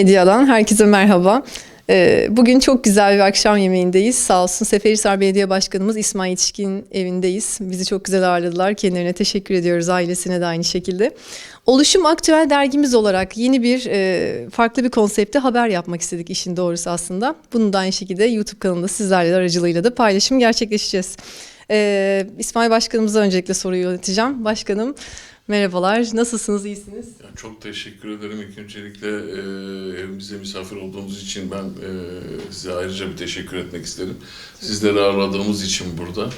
Medyadan herkese merhaba. Ee, Bugün çok güzel bir akşam yemeğindeyiz. Sağ olsun Seferihisar Belediye Başkanımız İsmail Yetişkin evindeyiz. Bizi çok güzel ağırladılar. Kendilerine teşekkür ediyoruz. Ailesine de aynı şekilde. Oluşum Aktüel dergimiz olarak yeni bir e, farklı bir konsepte haber yapmak istedik işin doğrusu aslında. Bunu da aynı şekilde YouTube kanalında sizlerle aracılığıyla da paylaşım gerçekleşeceğiz. Ee, İsmail Başkanımıza öncelikle soruyu yöneteceğim. Başkanım merhabalar. Nasılsınız? İyisiniz? Ya çok teşekkür ederim. İlk öncelikle e, evimize misafir olduğunuz için ben e, size ayrıca bir teşekkür etmek isterim. Sizleri ağırladığımız için burada.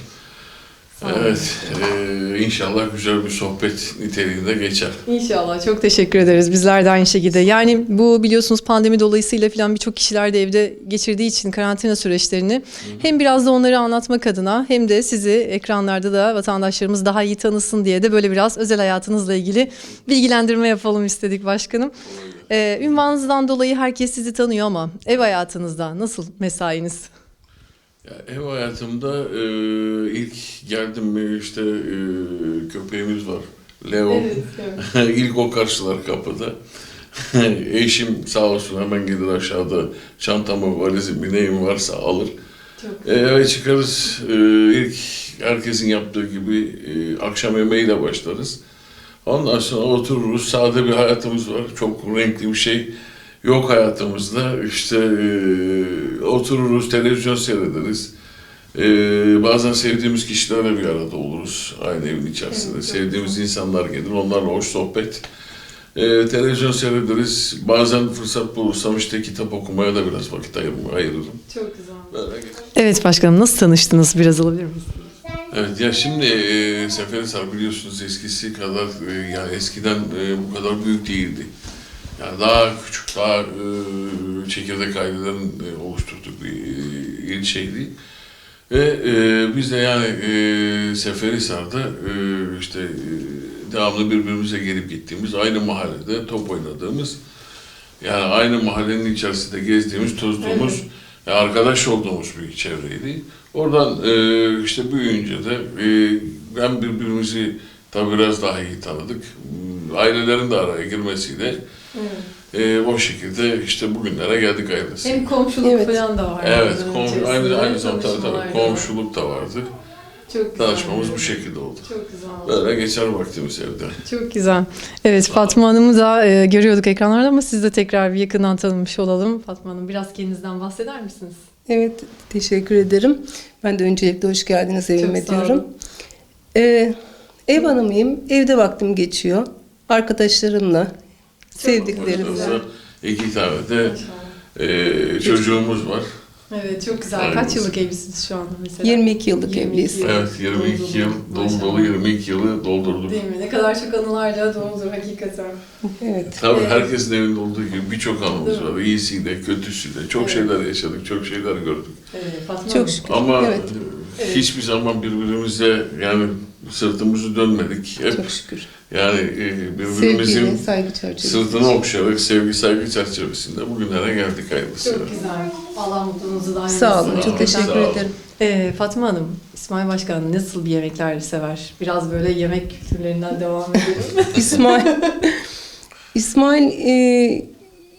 Evet, e, inşallah güzel bir sohbet niteliğinde geçer. İnşallah çok teşekkür ederiz. Bizler de aynı şekilde. Yani bu biliyorsunuz pandemi dolayısıyla falan birçok kişiler de evde geçirdiği için karantina süreçlerini hem biraz da onları anlatmak adına hem de sizi ekranlarda da vatandaşlarımız daha iyi tanısın diye de böyle biraz özel hayatınızla ilgili bilgilendirme yapalım istedik başkanım. Ee, ünvanınızdan dolayı herkes sizi tanıyor ama ev hayatınızda nasıl mesainiz? Ya, ev hayatımda e, ilk geldim mi işte e, köpeğimiz var. Leo. İlk o karşılar kapıda. Eşim sağ olsun hemen gelir aşağıda çantamı, valizimi, neyim varsa alır. Çok E, eve çıkarız. E, ilk herkesin yaptığı gibi e, akşam yemeğiyle başlarız. Ondan sonra otururuz. Sade bir hayatımız var. Çok renkli bir şey yok hayatımızda. İşte e, otururuz, televizyon seyrederiz. E, bazen sevdiğimiz kişilerle bir arada oluruz. Aynı evin içerisinde. Evet, Sevdiğimiz insanlar gelir. Onlarla hoş sohbet. E, televizyon seyrederiz. Bazen fırsat bulursam işte kitap okumaya da biraz vakit ayırırım. ayırırım. Çok güzel. Böyle Evet başkanım nasıl tanıştınız biraz alabilir miyiz? Evet ya şimdi e, Seferihisar biliyorsunuz eskisi kadar e, yani eskiden e, bu kadar büyük değildi. Yani daha küçük, daha e, çekirdek ailelerin e, oluşturduğu bir e, ilçeydi. Ve e, biz de yani e, Seferihisar'da e, işte e, devamlı birbirimize gelip gittiğimiz, aynı mahallede top oynadığımız, yani aynı mahallenin içerisinde gezdiğimiz, tozduğumuz, Evet. yani arkadaş olduğumuz bir çevreydi. Oradan e, işte büyüyünce de e, hem birbirimizi tabii biraz daha iyi tanıdık. Ailelerin de araya girmesiyle e, o şekilde işte bugünlere geldik ailesi. Hem komşuluk Evet. falan da var. Evet, içerisinde. aynı, aynı zamanda tabii, komşuluk da vardı. Çok güzel. Tanışmamız bu şekilde oldu. Çok güzel. Böyle geçer vaktimiz evde. Çok güzel. Evet Fatma Hanım'ı da e, görüyorduk ekranlarda ama siz de tekrar bir yakından tanımış olalım. Fatma Hanım biraz kendinizden bahseder misiniz? Evet, teşekkür ederim. Ben de öncelikle hoş geldiniz evime Çok sağ olun. diyorum. Ee, ev hanımıyım. Evde vaktim geçiyor. Arkadaşlarımla, sevdiklerimle. İki tane de e, çocuğumuz var. Evet çok güzel. Aynen. Kaç yıllık evlisiniz şu anda mesela? 22 yıllık 22 evliyiz. yıl. Evet, 22 yıl, dolu dolu 22 yılı doldurduk. Değil mi? Ne kadar çok anılarla doludur hakikaten. Evet. Tabii Evet. herkesin evinde olduğu gibi birçok anımız Değil mi? var. İyisiyle, kötüsüyle. Çok Evet. şeyler yaşadık, çok şeyler gördük. Evet, Fatma Çok şükür. Ama Evet. Evet. hiçbir zaman birbirimize yani sırtımızı dönmedik. Hep Çok şükür. yani e, birbirimizin Sevgiyle, saygı çerçevesinde. sırtını okşayarak sevgi saygı çerçevesinde bugünlere geldik hayırlısı. Çok güzel. Allah mutluluğunuzu daim Sağ olun, etsin. çok teşekkür Sağ olun. ederim. Ee, Fatma Hanım, İsmail Başkan nasıl bir yemekler sever? Biraz böyle yemek kültürlerinden devam edelim. İsmail, İsmail e,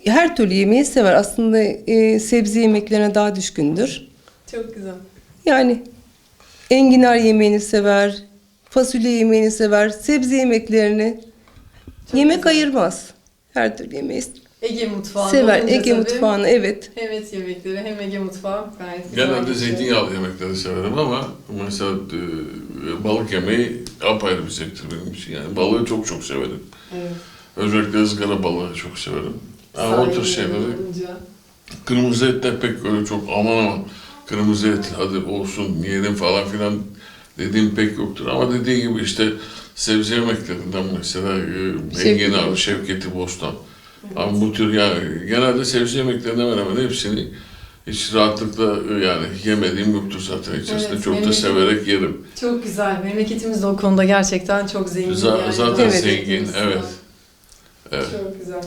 her türlü yemeği sever. Aslında e, sebze yemeklerine daha düşkündür. çok güzel. Yani enginar yemeğini sever, fasulye yemeğini sever, sebze yemeklerini Çok yemek güzel. ayırmaz. Her türlü yemeği Ege mutfağı sever. Ege tabii mutfağını evet. Hem et yemekleri hem Ege mutfağı gayet güzel. Genelde geçiyor. zeytinyağlı yemekleri severim ama mesela e, balık yemeği apayrı bir zevktir benim için. Yani balığı çok çok severim. Evet. Özellikle ızgara balığı çok severim. Yani o tür şeyleri. olunca. Kırmızı et de pek öyle çok aman aman kırmızı et hadi olsun yiyelim falan filan dediğim pek yoktur. Ama dediği gibi işte sebze yemeklerinden mesela e, enginar, şevketi bostan. Ama bu tür yani genelde sebze yemeklerine hemen hemen hepsini hiç rahatlıkla e, yani yemediğim yoktur zaten içerisinde. Evet, çok da severek yerim. Çok güzel. Memleketimiz de o konuda gerçekten çok zengin. Z- yani. zaten Evet. zengin, evet. Evet. Çok güzel.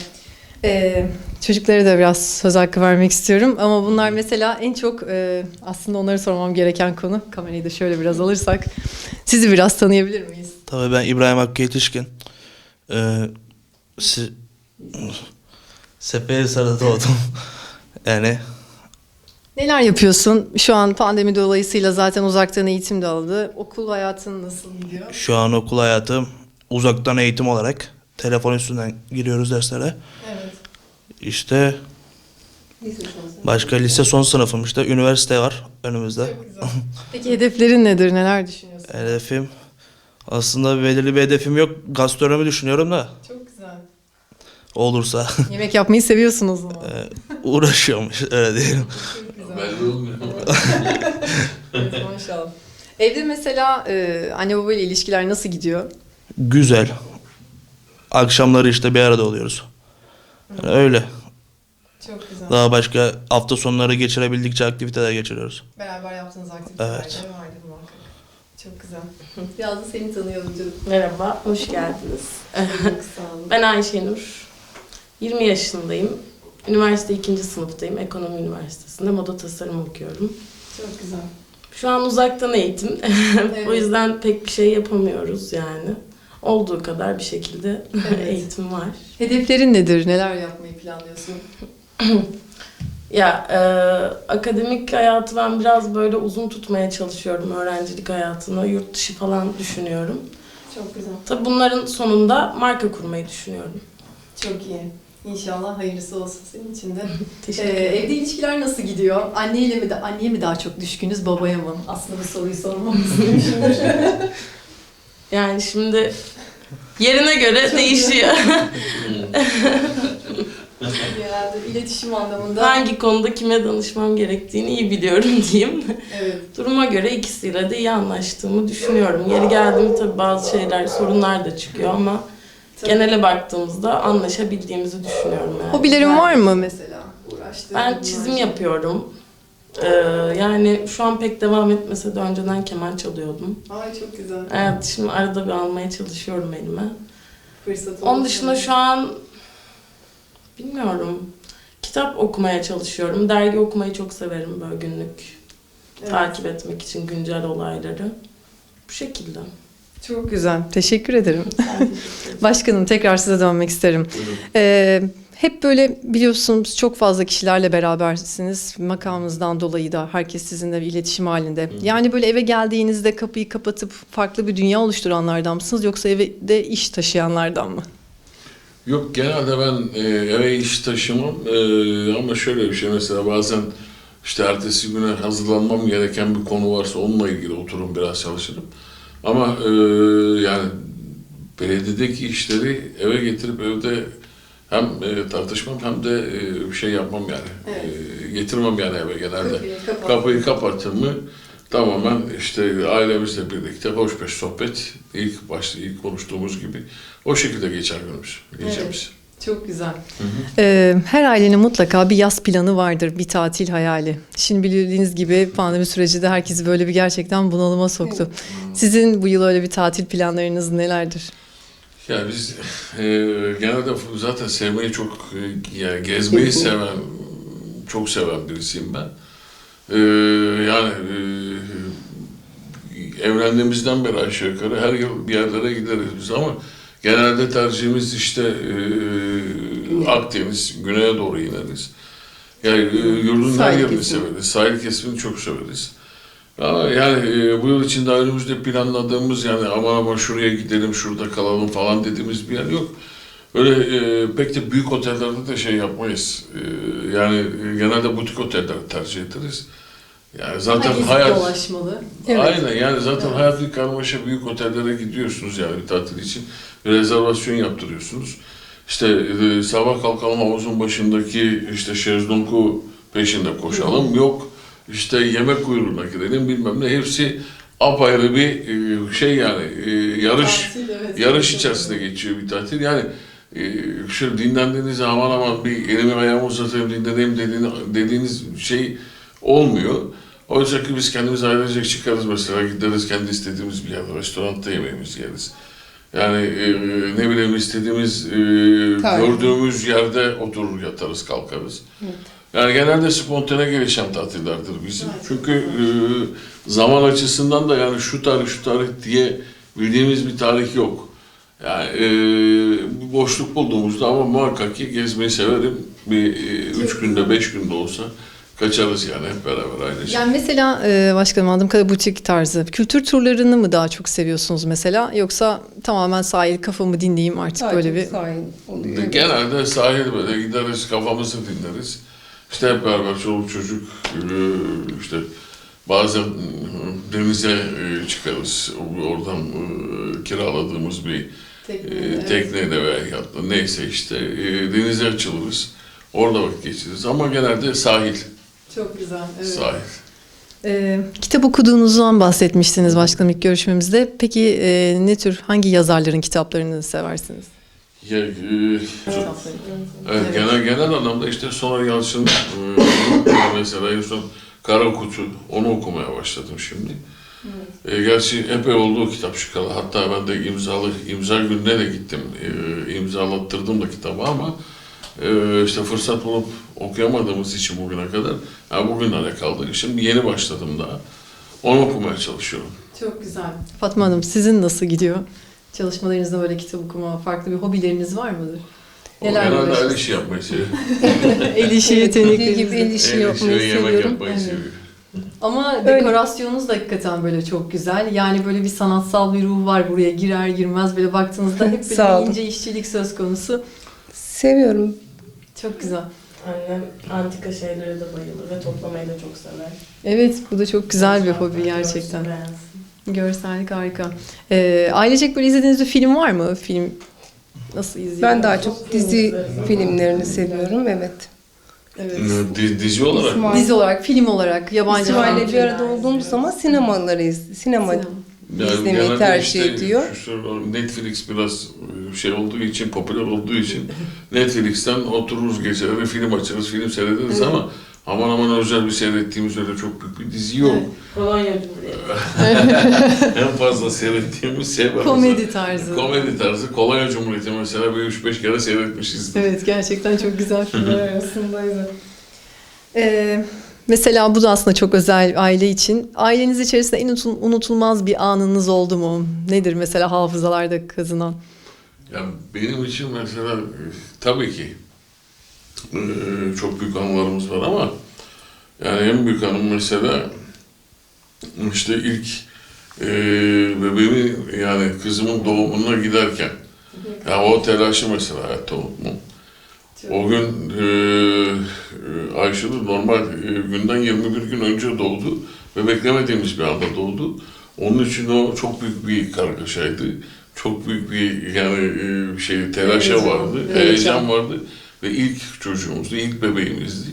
Ee, çocuklara da biraz söz hakkı vermek istiyorum ama bunlar mesela en çok e, aslında onları sormam gereken konu. Kamerayı da şöyle biraz alırsak. Sizi biraz tanıyabilir miyiz? Tabii ben İbrahim Hakkı Yetişkin. Ee, si- Seferihisar'da doğdum. yani Neler yapıyorsun? Şu an pandemi dolayısıyla zaten uzaktan eğitim de aldı. Okul hayatın nasıl gidiyor? şu an okul hayatım uzaktan eğitim olarak telefon üstünden giriyoruz derslere. Evet. İşte başka lise son sınıfım işte üniversite var önümüzde. Peki hedeflerin nedir? Neler düşünüyorsun? Hedefim aslında belirli bir hedefim yok. Gastronomi düşünüyorum da Çok güzel. olursa Yemek yapmayı seviyorsun o zaman. e, uğraşıyormuş öyle diyelim. Belli olmuyor. Evet, maşallah. Evde mesela e, anne baba ile ilişkiler nasıl gidiyor? Güzel. Akşamları işte bir arada oluyoruz. Yani öyle. Çok güzel. Daha başka hafta sonları geçirebildikçe aktiviteler geçiriyoruz. Beraber yaptığınız aktiviteler Evet. de vardı muhakkak. Çok güzel. Biraz da seni tanıyalım canım. Merhaba, hoş geldiniz. Çok sağ olun. Ben Ayşenur. 20 yaşındayım. Üniversite ikinci sınıftayım. Ekonomi Üniversitesi'nde moda tasarım okuyorum. Çok güzel. Şu an uzaktan eğitim. o yüzden pek bir şey yapamıyoruz yani. Olduğu kadar bir şekilde Evet. eğitim var. Hedeflerin nedir? Neler yapmayı planlıyorsun? Ya e, akademik hayatı ben biraz böyle uzun tutmaya çalışıyorum öğrencilik hayatını. Yurt dışı falan düşünüyorum. Çok güzel. Tabii bunların sonunda marka kurmayı düşünüyorum. Çok iyi. İnşallah hayırlısı olsun senin için de. Teşekkür Ee, ederim. evde ilişkiler nasıl gidiyor? Anneyle mi de anneye mi daha çok düşkünüz, babaya mı? Aslında bu soruyu sormamı istemişimdir. Yani şimdi yerine göre değişiyor. Genelde iletişim anlamında. Hangi konuda kime danışmam gerektiğini iyi biliyorum diyeyim. Evet. Duruma göre ikisiyle de iyi anlaştığımı düşünüyorum. Yeri geldiğinde tabii bazı şeyler, sorunlar da çıkıyor ama Tabii. genele baktığımızda anlaşabildiğimizi düşünüyorum yani. Hobilerin var mı mesela? Uğraştığın Ben çizim yapıyorum. Ee, yani şu an pek devam etmese de önceden keman çalıyordum. Ay çok güzel. Evet şimdi arada bir almaya çalışıyorum elime. Fırsat Onun dışında şu an bilmiyorum. Kitap okumaya çalışıyorum. Dergi okumayı çok severim böyle günlük. Evet. Takip etmek için güncel olayları. Bu şekilde. Çok güzel. Teşekkür ederim. Ben teşekkür ederim. Başkanım tekrar size dönmek isterim. Buyurun. Ee, hep böyle biliyorsunuz çok fazla kişilerle berabersiniz. Makamınızdan dolayı da herkes sizinle bir iletişim halinde. Yani böyle eve geldiğinizde kapıyı kapatıp farklı bir dünya oluşturanlardan mısınız yoksa eve de iş taşıyanlardan mı? Yok genelde ben e, eve iş taşımam E, ama şöyle bir şey mesela bazen işte ertesi güne hazırlanmam gereken bir konu varsa onunla ilgili otururum biraz çalışırım. Ama e, yani belediyedeki işleri eve getirip evde hem e, tartışmam hem de e, bir şey yapmam yani. E, getirmem yani eve genelde. Kapıyı kapattım mı tamamen işte ailemizle birlikte hoş beş sohbet ilk başta ilk konuştuğumuz gibi o şekilde geçer günümüz, gecemiz. Çok güzel. Ee, her ailenin mutlaka bir yaz planı vardır, bir tatil hayali. Şimdi bildiğiniz gibi pandemi süreci de herkesi böyle bir gerçekten bunalıma soktu. Sizin bu yıl öyle bir tatil planlarınız nelerdir? Yani biz e, genelde zaten sevmeyi çok, e, yani gezmeyi seven, çok seven birisiyim ben. E, yani e, evlendiğimizden beri aşağı yukarı her yıl bir yerlere gideriz biz ama genelde tercihimiz işte e, Akdeniz, güneye doğru ineriz. Yani e, yurdun her yerini kesimi. severiz. Sahil kesimini çok severiz. Ama yani e, bu yıl için daha önümüzde planladığımız yani aman aman şuraya gidelim, şurada kalalım falan dediğimiz bir yer yok. Öyle e, pek de büyük otellerde de şey yapmayız. E, yani e, genelde butik oteller tercih ederiz. Yani zaten hayat... dolaşmalı. Aynen yani zaten Evet. hayat bir karmaşa büyük otellere gidiyorsunuz yani bir tatil için. Bir rezervasyon yaptırıyorsunuz. İşte e, sabah kalkalım havuzun başındaki işte şezlongu peşinde koşalım. Yok işte yemek kuyruğuna gidelim bilmem ne. Hepsi apayrı bir e, şey yani e, yarış yarış içerisinde geçiyor bir tatil. Yani e, şöyle dinlendiğiniz zaman aman aman bir elimi ayağımı uzatayım dinleneyim dediğini, dediğiniz şey olmuyor. Oysa ki biz kendimiz ailecek çıkarız mesela gideriz kendi istediğimiz bir yerde restoranda yemeğimizi yeriz. Yani e, ne bileyim istediğimiz e, Tabii. gördüğümüz yerde oturur yatarız kalkarız. Yani genelde spontane gelişen tatillerdir bizim. Çünkü e, zaman açısından da yani şu tarih şu tarih diye bildiğimiz bir tarih yok. Yani e, bir boşluk bulduğumuzda ama muhakkak ki gezmeyi severim. Bir e, üç günde, beş günde olsa kaçarız yani hep beraber aynı şey. Yani mesela e, başkanım anladığım kadarıyla butik tarzı. Kültür turlarını mı daha çok seviyorsunuz mesela? Yoksa tamamen sahil kafamı dinleyeyim artık Daha böyle bir... sahil oluyor. evet. Genelde sahil böyle gideriz, kafamızı dinleriz. İşte hep beraber çoluk çocuk işte bazen denize e, çıkarız. Oradan e, kiraladığımız bir e, tekneyle veya yatla neyse işte e, denize açılırız. Orada vakit geçiririz ama genelde sahil, Çok güzel. sahil. Ee, kitap okuduğunuzdan bahsetmiştiniz başkanım ilk görüşmemizde. Peki e, ne tür, hangi yazarların kitaplarını seversiniz? Ya, e, Evet, Evet. genel genel anlamda işte Soner Yalçın e, mesela en son Kara Kutu onu okumaya başladım şimdi. E, gerçi epey oldu o kitap çıkalı. Hatta ben de imzalı imza gününe de gittim. E, imzalattırdım da kitabı ama e, işte fırsat bulup okuyamadığımız için bugüne kadar ha, bugünlere kaldı. Şimdi yeni başladım daha. Onu okumaya çalışıyorum. Çok güzel. Fatma Hanım sizin nasıl gidiyor? Çalışmalarınızda böyle kitap okuma, farklı bir hobileriniz var mıdır? Neler uğraşıyorsunuz? el işi yapmayı seviyorum. El işi dediği gibi el işi El yapmayı işi yemek seviyorum. yapmayı Evet. seviyorum. Ama Öyle. dekorasyonunuz da hakikaten böyle çok güzel. Yani böyle bir sanatsal bir ruh var buraya girer girmez böyle baktığınızda hep böyle ince işçilik söz konusu. Seviyorum. Çok güzel. Annem antika şeylere de bayılır ve toplamayı da çok sever. Evet bu da çok güzel bir hobi görsün, gerçekten. beğensin. Görsellik harika. Ee, ailecek böyle izlediğiniz bir film var mı? Film nasıl izliyorsunuz? Ben daha çok dizi filmlerini seviyorum. Evet. Evet. Di- Dizi olarak mı? İsmail- Dizi olarak, film olarak, yabancı İsmail'le bir arada olduğumuz zaman sinemaları iz, sinema Sinema. izlemeyi genelde tercih ediyor. şu Netflix biraz şey olduğu için, popüler olduğu için Netflix'ten otururuz geceleri film açarız, film seyrederiz Evet. ama aman aman özel bir seyrettiğimiz öyle çok büyük bir dizi yok. Evet. Kolonya Cumhuriyeti. en fazla seyrettiğimiz şey var. Komedi tarzı. Komedi tarzı. Kolonya Cumhuriyeti mesela bir 3-5 kere seyretmişiz. Evet gerçekten çok güzel filmler arasındaydı. Ee, mesela bu da aslında çok özel aile için. Aileniz içerisinde en unutul- unutulmaz bir anınız oldu mu? Nedir mesela hafızalarda kazınan? Ya benim için mesela e, tabii ki e, çok büyük anılarımız var ama yani en büyük anım mesela işte ilk e, bebeğimin yani kızımın doğumuna giderken ya o telaşı mesela hayatta unutmam. O gün e, e, Ayşenur normal e, günden 21 gün önce doğdu ve beklemediğimiz bir anda doğdu. Onun için o çok büyük bir kargaşaydı. Çok büyük bir yani e, şey telaşa vardı, heyecan vardı ve ilk çocuğumuzdu, ilk bebeğimizdi.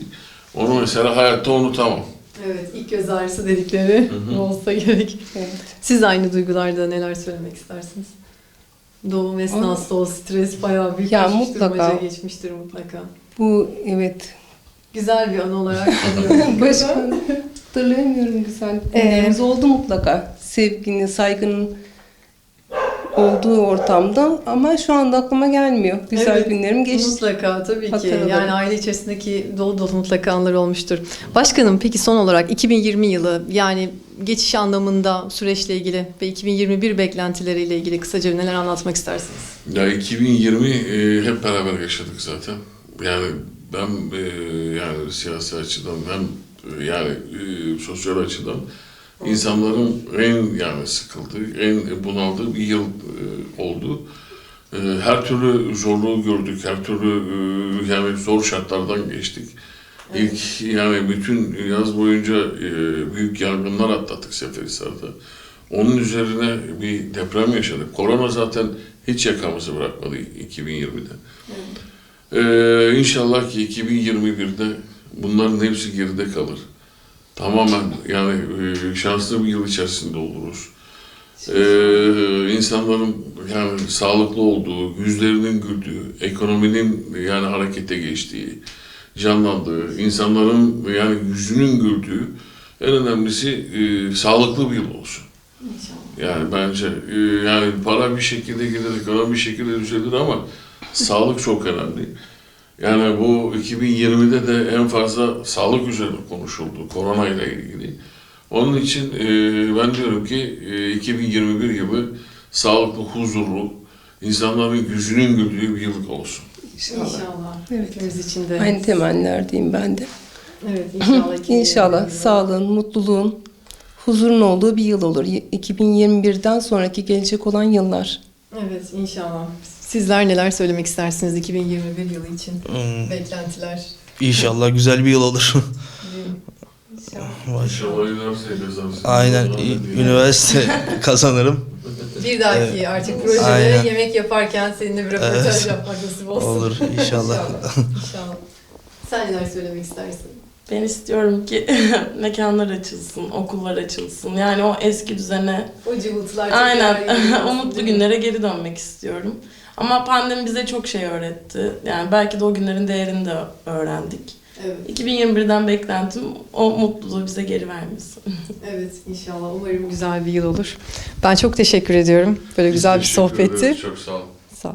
Onu mesela hayatta unutamam. Evet ilk göz ağrısı dedikleri hı. olsa gerek. Evet. Siz aynı duygularda neler söylemek istersiniz? Doğum esnası o stres bayağı büyük Ya mutlaka. geçmiştir mutlaka. Bu evet. Güzel bir anı olarak. Başka hatırlayamıyorum güzel günlerimiz oldu mutlaka. Sevginin, saygının olduğu ortamda ama şu anda aklıma gelmiyor. Güzel Evet, günlerim geçti. Mutlaka tabii ki. Hatırlarım. Yani aile içerisindeki dolu dolu mutlaka anlar olmuştur. Başkanım peki son olarak 2020 yılı yani geçiş anlamında süreçle ilgili ve 2021 beklentileriyle ilgili kısaca neler anlatmak istersiniz? Ya 2020 e, hep beraber yaşadık zaten. Yani ben e, yani siyasi açıdan hem e, yani e, sosyal açıdan insanların en yani sıkıldığı, en bunaldığı bir yıl e, oldu. E, her türlü zorluğu gördük, her türlü e, yani zor şartlardan geçtik. İlk yani bütün yaz boyunca büyük yangınlar atlattık Seferihisar'da. Onun üzerine bir deprem yaşadık. Korona zaten hiç yakamızı bırakmadı 2020'de. Ee, inşallah ki 2021'de bunların hepsi geride kalır. Tamamen yani e, şanslı bir yıl içerisinde oluruz. Ee, insanların yani sağlıklı olduğu, yüzlerinin güldüğü, ekonominin yani harekete geçtiği, canlandığı, insanların yani yüzünün güldüğü en önemlisi e, sağlıklı bir yıl olsun. Yani bence e, yani para bir şekilde gelir, ekonomi bir şekilde düzelir ama sağlık çok önemli. Yani bu 2020'de de en fazla sağlık üzerine konuşuldu korona ile ilgili. Onun için e, ben diyorum ki e, 2021 yılı sağlıklı, huzurlu, insanların yüzünün güldüğü bir yıllık olsun. İnşallah. İnşallah. Evet. Hepimiz için de. Aynı temennilerdeyim ben de. Evet inşallah. İnşallah sağlığın, mutluluğun, huzurun olduğu bir yıl olur. Y- 2021'den sonraki gelecek olan yıllar. Evet inşallah. Sizler neler söylemek istersiniz 2021 yılı için? Hmm, Beklentiler. İnşallah güzel bir yıl olur. İnşallah üniversiteyi kazanırsın. Aynen üniversite kazanırım. Bir dahaki Evet. artık projede Aynen. yemek yaparken seninle bir röportaj Evet. yapmak nasip olsun. Olur inşallah. İnşallah. İnşallah. Sen neler söylemek istersin? Ben istiyorum ki mekanlar açılsın, okullar açılsın. Yani o eski düzene, O cıvıltılar aynen o mutlu günlere geri dönmek istiyorum. Ama pandemi bize çok şey öğretti. Yani belki de o günlerin değerini de öğrendik. Evet, 2021'den beklentim o mutluluğu bize geri vermesi. evet inşallah. Umarım güzel bir yıl olur. Ben çok teşekkür ediyorum. Böyle güzel bir sohbetti. ederiz, Çok sağ olun. Sağ ol.